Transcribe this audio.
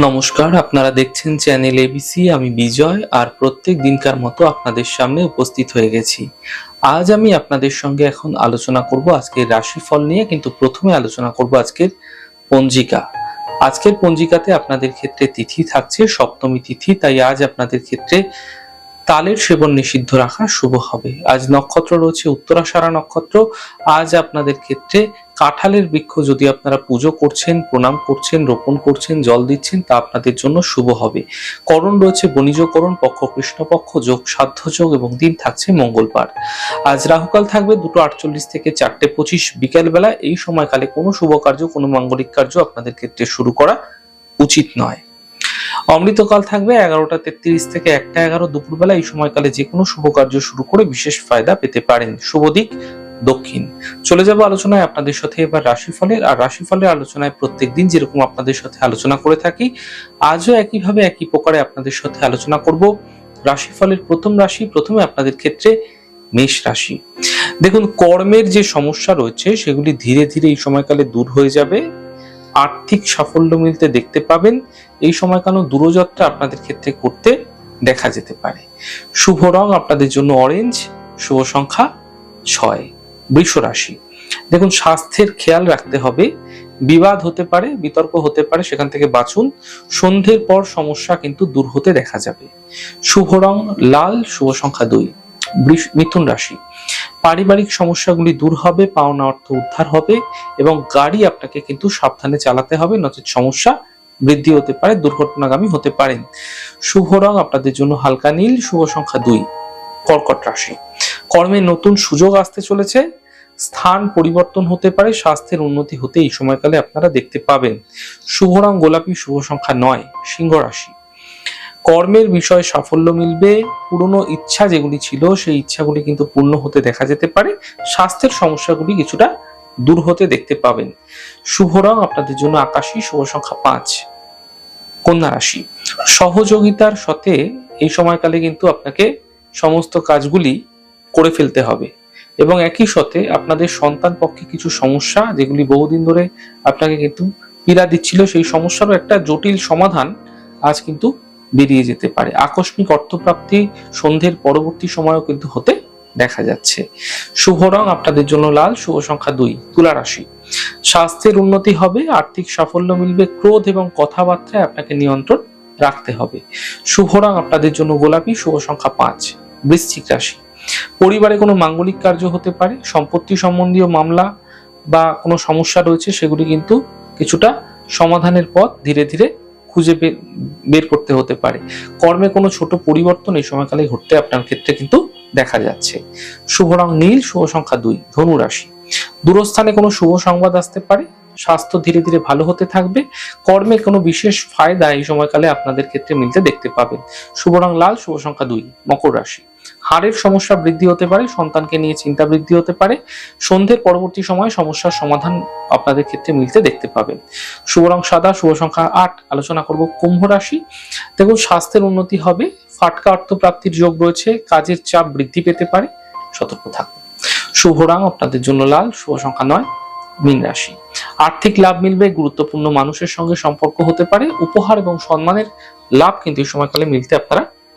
নমস্কার, আপনারা দেখছেন চ্যানেল এবিসি আমি বিজয় আর প্রত্যেক দিনকার মতো আপনাদের সামনে উপস্থিত হয়ে গেছি। আজ আমি আপনাদের সঙ্গে এখন আলোচনা করব আজকের রাশিফল নিয়ে, কিন্তু প্রথমে আলোচনা করব আজকের পঞ্জিকা। আজকের পঞ্জিকাতে আপনাদের ক্ষেত্রে তিথি থাকছে, সপ্তমী তিথি, তাই আজ আপনাদের ক্ষেত্রে তালের সেবন নিষিদ্ধ রাখা শুভ হবে। আজ নক্ষত্র রয়েছে উত্তরাষাঢ়া নক্ষত্র। আজ আপনাদের ক্ষেত্রে কাঁঠালের বৃক্ষ যদি আপনারা পুজো করছেন, প্রণাম করছেন, রোপণ করছেন, জল দিচ্ছেন, তা আপনাদের জন্য শুভ হবে। করণ রয়েছে, বণিজকরণ, পক্ষ, কৃষ্ণপক্ষ, যোগ সাধ্য যোগ এবং দিন থাকছে মঙ্গলবার। আজ রাহুকাল থাকবে দুটো আটচল্লিশ থেকে চারটে পঁচিশ বিকেলবেলা। এই সময়কালে কোনো শুভ কার্য, কোনো মাঙ্গলিক কার্য আপনাদের ক্ষেত্রে শুরু করা উচিত নয়। অমৃতকাল থাকবে এগারোটা তেত্রিশ থেকে একটা এগারো দুপুরবেলা। এই সময়কালে যে কোনো শুভ কার্য শুরু করে বিশেষ ফায়দা পেতে পারেন। শুভ দিক, দক্ষিণ। চলে যাব আলোচনায় আপনাদের সাথে এবার রাশিফলের। আর রাশিফলের আলোচনায় প্রত্যেক দিন যেরকম আপনাদের সাথে আলোচনা করে থাকি, আজও একইভাবে একই প্রকারে আপনাদের সাথে আলোচনা করব। রাশিফলের প্রথম রাশি, প্রথমে আপনাদের ক্ষেত্রে মেষ রাশি। দেখুন, কর্মের যে সমস্যা রয়েছে, সেগুলি ধীরে ধীরে এই সময়কালে দূর হয়ে যাবে। আর্থিক সাফল্য মিলতে দেখতে পাবেন। এই সময়কাল দূরযাত্রা আপনাদের ক্ষেত্রে করতে দেখা যেতে পারে। শুভ রং আপনাদের জন্য অরেঞ্জ শুভ সংখ্যা ছয়, বৃষ রাশি। দেখুন, স্বাস্থ্যের খেয়াল রাখতে হবে। বিবাদ হতে পারে, বিতর্ক হতে পারে, সেখান থেকে বাঁচুন। সন্ধ্যের পর সমস্যা কিন্তু দূর হতে দেখা যাবে। শুভ রং লাল, শুভ সংখ্যা দুই। মিথুন রাশি। পারিবারিক সমস্যাগুলি দূর হবে, পাওনা অর্থ উদ্ধার হবে এবং গাড়ি আপনাকে কিন্তু সাবধানে চালাতে হবে, নচেত সমস্যা বৃদ্ধি হতে পারে, দুর্ঘটনাগামী হতে পারেন শুভ রং আপনাদের জন্য হালকা নীল, শুভ সংখ্যা দুই, কর্কট রাশি। কর্মে নতুন সুযোগ আসতে চলেছে, স্থান পরিবর্তন হতে পারে, স্বাস্থ্যের উন্নতি হতে এই সময়কালে আপনারা দেখতে পাবেন। শুভ রং গোলাপি, শুভ সংখ্যা নয়, সিংহ রাশি। কর্মের বিষয়ে সাফল্য মিলবে, পুরনো ইচ্ছা যেগুলি ছিল সেই ইচ্ছাগুলি কিন্তু পূর্ণ হতে দেখা যেতে পারে, স্বাস্থ্যের সমস্যাগুলি কিছুটা দূর হতে দেখতে পাবেন। শুভ রং আপনাদের জন্য আকাশী, শুভ সংখ্যা পাঁচ। কন্যা রাশি, সহযোগিতার সাথে এই সময়কালে কিন্তু আপনাকে সমস্ত কাজগুলি করে ফেলতে হবে এবং একই সাথে আপনাদের সন্তান পক্ষে কিছু সমস্যা যেগুলি বহুদিন ধরে আপনাকে কিন্তু পীড়া দিচ্ছিল, সেই সমস্যারও একটা জটিল সমাধান আজ কিন্তু বেরিয়ে যেতে পারে। আকস্মিক অর্থপ্রাপ্তি সন্ধ্যের পরবর্তী সময়ও কিন্তু হতে দেখা যাচ্ছে। শুভ রং আপনাদের জন্য লাল, শুভ সংখ্যা দুই, তুলা রাশি। স্বাস্থ্যের উন্নতি হবে, আর্থিক সাফল্য মিলবে, ক্রোধ এবং কথাবার্তায় আপনাকে নিয়ন্ত্রণ রাখতে হবে। শুভ রং আপনাদের জন্য গোলাপি, শুভ সংখ্যা পাঁচ, বৃশ্চিক রাশি। পরিবারে কোনো মাঙ্গলিক কার্য হতে পারে, সম্পত্তি সম্বন্ধীয় মামলা বা কোনো সমস্যা রয়েছে, সেগুলি কিন্তু কিছুটা সমাধানের পথ ধীরে ধীরে খুঁজে বের করতে হতে পারে। কর্মে কোনো ছোট পরিবর্তন এই সময়কালে ঘটতে আপনার ক্ষেত্রে কিন্তু দেখা যাচ্ছে। শুভ রং নীল, শুভ সংখ্যা দুই, ধনু রাশি। দূরস্থানে কোনো শুভ সংবাদ আসতে পারে, স্বাস্থ্য ধীরে ধীরে ভালো হতে থাকবে। কর্মে কোনো বিশেষ ফায়দা এই সময়কালে আপনাদের ক্ষেত্রে মিলতে দেখতে পাবেন। শুভ রং লাল, শুভ সংখ্যা দুই, মকর রাশি। হাড়ের সমস্যা বৃদ্ধি হতে পারে, সন্তানকে নিয়ে চিন্তা বৃদ্ধি হতে পারে। সন্ধ্যের পরবর্তী সময়ে সমস্যার সমাধান আপনাদের ক্ষেত্রে মিলতে দেখতে পাবেন। শুভ রং সাদা, শুভ সংখ্যা আট, আলোচনা করব কুম্ভ রাশি। দেখুন, স্বাস্থ্যের উন্নতি হবে, ফাটকা অর্থপ্রাপ্তির যোগ রয়েছে, কাজের চাপ বৃদ্ধি পেতে পারে, সতর্ক থাকুন। শুভ রং আপনাদের জন্য লাল, শুভ সংখ্যা নয়, মীন রাশি। আর্থিক লাভ মিলবে, গুরুত্বপূর্ণ মানুষের সঙ্গে সম্পর্ক হতে পারে, উপহার এবং সম্মানের লাভ কিন্তু এই সময়কালে মিলতে আপনারা